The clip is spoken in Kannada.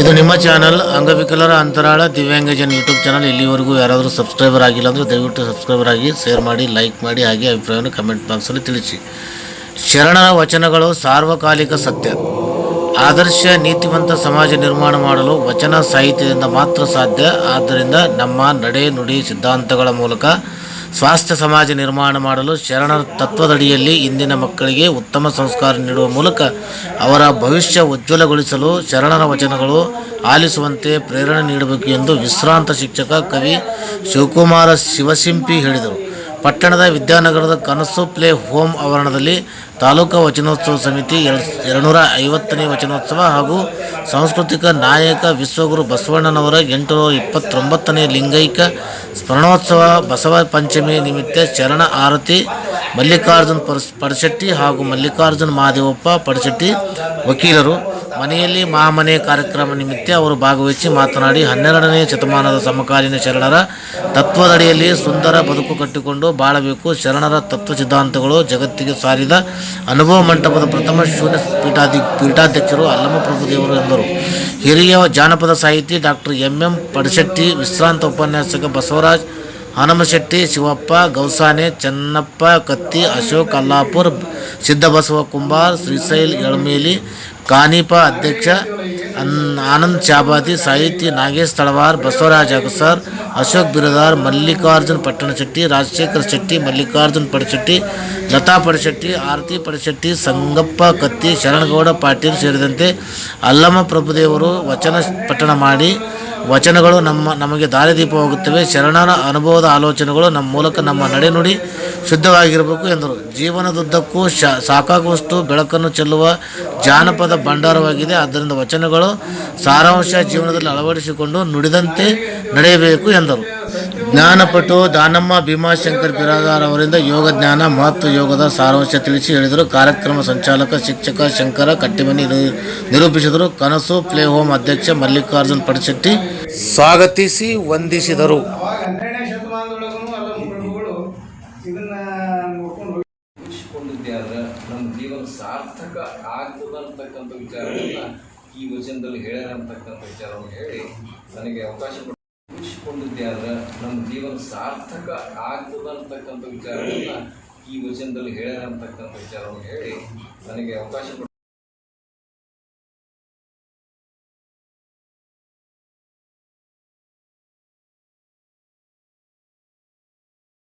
ಇದು ನಿಮ್ಮ ಚಾನಲ್ ಅಂಗವಿಕಲರ ಅಂತರಾಳ ದಿವ್ಯಾಂಗಜನ್ ಯೂಟ್ಯೂಬ್ ಚಾನಲ್ ಇಲ್ಲಿವರೆಗೂ ಯಾರಾದರೂ ಸಬ್ಸ್ಕ್ರೈಬರ್ ಆಗಿಲ್ಲ ಅಂದರೆ ದಯವಿಟ್ಟು ಸಬ್ಸ್ಕ್ರೈಬರ್ ಆಗಿ ಶೇರ್ ಮಾಡಿ ಲೈಕ್ ಮಾಡಿ, ಹಾಗೆ ಅಭಿಪ್ರಾಯವನ್ನು ಕಮೆಂಟ್ ಬಾಕ್ಸಲ್ಲಿ ತಿಳಿಸಿ. ಶರಣರ ವಚನಗಳು ಸಾರ್ವಕಾಲಿಕ ಸತ್ಯ. ಆದರ್ಶ, ನೀತಿವಂತ ಸಮಾಜ ನಿರ್ಮಾಣ ಮಾಡಲು ವಚನ ಸಾಹಿತ್ಯದಿಂದ ಮಾತ್ರ ಸಾಧ್ಯ. ಆದ್ದರಿಂದ ನಮ್ಮ ನಡೆ ನುಡಿ ಸಿದ್ಧಾಂತಗಳ ಮೂಲಕ ಸ್ವಾಸ್ಥ್ಯ ಸಮಾಜ ನಿರ್ಮಾಣ ಮಾಡಲು ಶರಣರ ತತ್ವದಡಿಯಲ್ಲಿ ಇಂದಿನ ಮಕ್ಕಳಿಗೆ ಉತ್ತಮ ಸಂಸ್ಕಾರ ನೀಡುವ ಮೂಲಕ ಅವರ ಭವಿಷ್ಯ ಉಜ್ವಲಗೊಳಿಸಲು ಶರಣರ ವಚನಗಳು ಆಲಿಸುವಂತೆ ಪ್ರೇರಣೆ ನೀಡಬೇಕು ಎಂದು ವಿಶ್ರಾಂತ ಶಿಕ್ಷಕ ಕವಿ ಶಿವಕುಮಾರ ಶಿವಸಿಂಪಿ ಹೇಳಿದರು. ಪಟ್ಟಣದ ವಿದ್ಯಾನಗರದ ಕನಸು ಪ್ಲೇ ಹೋಮ್ ಆವರಣದಲ್ಲಿ ತಾಲೂಕಾ ವಚನೋತ್ಸವ ಸಮಿತಿ ಎರಡು ಎರಡುನೂರ ಐವತ್ತನೇ ವಚನೋತ್ಸವ ಹಾಗೂ ಸಾಂಸ್ಕೃತಿಕ ನಾಯಕ ವಿಶ್ವಗುರು ಬಸವಣ್ಣನವರ ಎಂಟುನೂರ ಇಪ್ಪತ್ತೊಂಬತ್ತನೇ ಲಿಂಗೈಕ ಸ್ಮರಣೋತ್ಸವ ಬಸವ ಪಂಚಮಿ ನಿಮಿತ್ತ ಶರಣ ಆರತಿ, ಮಲ್ಲಿಕಾರ್ಜುನ್ ಪರ್ಸ್ ಪಡಶೆಟ್ಟಿ ಹಾಗೂ ಮಲ್ಲಿಕಾರ್ಜುನ್ ಮಹಾದೇವಪ್ಪ ಪಡಶೆಟ್ಟಿ ವಕೀಲರು ಮನೆಯಲ್ಲಿ ಮಹಾಮನೆ ಕಾರ್ಯಕ್ರಮ ನಿಮಿತ್ತ ಅವರು ಭಾಗವಹಿಸಿ ಮಾತನಾಡಿ ಹನ್ನೆರಡನೇ ಶತಮಾನದ ಸಮಕಾಲೀನ ಶರಣರ ತತ್ವದಡಿಯಲ್ಲಿ ಸುಂದರ ಬದುಕು ಕಟ್ಟಿಕೊಂಡು ಬಾಳಬೇಕು. ಶರಣರ ತತ್ವ ಸಿದ್ಧಾಂತಗಳು ಜಗತ್ತಿಗೆ ಸಾರಿದ ಅನುಭವ ಮಂಟಪದ ಪ್ರಥಮ ಶೂನ್ಯ ಪೀಠಾಧಿ ಪೀಠಾಧ್ಯಕ್ಷರು ಅಲ್ಲಮ್ಮ ಪ್ರಭುದೇವರು ಎಂದರು. ಹಿರಿಯ ಜಾನಪದ ಸಾಹಿತಿ ಡಾಕ್ಟರ್ ಎಂ ಎಂ ಪಡಶೆಟ್ಟಿ, ವಿಶ್ರಾಂತ ಉಪನ್ಯಾಸಕ ಬಸವರಾಜ್ ಹನುಮಶೆಟ್ಟಿ, ಶಿವಪ್ಪ, ಗೌಸಾನೆ, ಚನ್ನಪ್ಪ, ಕತ್ತಿ, ಅಶೋಕ್, ಅಲ್ಲಾಪುರ್, ಸಿದ್ದಬಸವ ಕುಂಬಾರ್, ಶ್ರೀಶೈಲ್, ಎಳಮೇಲಿ, ಕಾನೀಪ ಅಧ್ಯಕ್ಷ ಆನಂದ್ ಚಾಬಾದಿ ಸಾಹಿತಿ ನಾಗೇಶ್ ತಳವಾರ್, ಬಸವರಾಜ್ ಅಗಸರ್, ಅಶೋಕ್ ಬಿರದಾರ್, ಮಲ್ಲಿಕಾರ್ಜುನ್ ಪಟ್ಟಣಶೆಟ್ಟಿ, ರಾಜಶೇಖರ್ ಶೆಟ್ಟಿ, ಮಲ್ಲಿಕಾರ್ಜುನ್ ಪಡಶೆಟ್ಟಿ ಲತಾ ಪಡಶೆಟ್ಟಿ, ಆರತಿ ಪಡಶೆಟ್ಟಿ, ಸಂಗಪ್ಪ ಕತ್ತಿ, ಶರಣಗೌಡ ಪಾಟೀಲ್ ಸೇರಿದಂತೆ ಅಲ್ಲಮ ಪ್ರಭುದೇವರು ವಚನ ಪಠಣ ಮಾಡಿ ವಚನಗಳು ನಮ್ಮ, ನಮಗೆ ದಾರಿದೀಪವಾಗುತ್ತವೆ ಶರಣರ ಅನುಭವದ ಆಲೋಚನೆಗಳು ನಮ್ಮ ಮೂಲಕ ನಮ್ಮ ನಡೆನುಡಿ ಶುದ್ಧವಾಗಿರಬೇಕು ಎಂದರು. ಜೀವನದುದ್ದಕ್ಕೂ ಶ, ಸಾಕಾಗುವಷ್ಟು ಬೆಳಕನ್ನು ಚೆಲ್ಲುವ ಜಾನಪದ ಭಂಡಾರವಾಗಿದೆ. ಆದ್ದರಿಂದ ವಚನಗಳು ಸಾರಾಂಶ ಜೀವನದಲ್ಲಿ ಅಳವಡಿಸಿಕೊಂಡು ನುಡಿದಂತೆ ನಡೆಯಬೇಕು ಎಂದರು. ಜ್ಞಾನಪಟು ದಾನಮ್ಮ ಭೀಮಾಶಂಕರ್ ಬಿರಾದಾರ್ ಅವರಿಂದ ಯೋಗ ಜ್ಞಾನ ಮಹತ್ವ ಯೋಗದ ಸಾರಾಂಶ ತಿಳಿಸಿ ಹೇಳಿದರು. ಕಾರ್ಯಕ್ರಮ ಸಂಚಾಲಕ ಶಿಕ್ಷಕ ಶಂಕರ ಕಟ್ಟಿಮನಿ ನಿರು- ನಿರೂಪಿಸಿದರು. ಕನಸು ಪ್ಲೇ ಹೋಮ್ ಅಧ್ಯಕ್ಷ ಮಲ್ಲಿಕಾರ್ಜುನ್ ಪಡಶೆಟ್ಟಿ ಸ್ವಾಗತಿಸಿ ವಂದಿಸಿದರು. ಈ ವಚನದಲ್ಲಿ ಹೇಳಿ ನನಗೆ ಅವಕಾಶ ಉಳಿಸಿಕೊಂಡಿದ್ದೆ ಆದ್ರೆ ನಮ್ಮ ಜೀವನ ಸಾರ್ಥಕ ಆಗ್ತದ ಅಂತಕ್ಕಂಥ ವಿಚಾರವನ್ನು ಈ ವಚನದಲ್ಲಿ ಹೇಳ್ಯಾರ ಅಂತಕ್ಕಂಥ ವಿಚಾರವನ್ನು ಹೇಳಿ ನನಗೆ ಅವಕಾಶ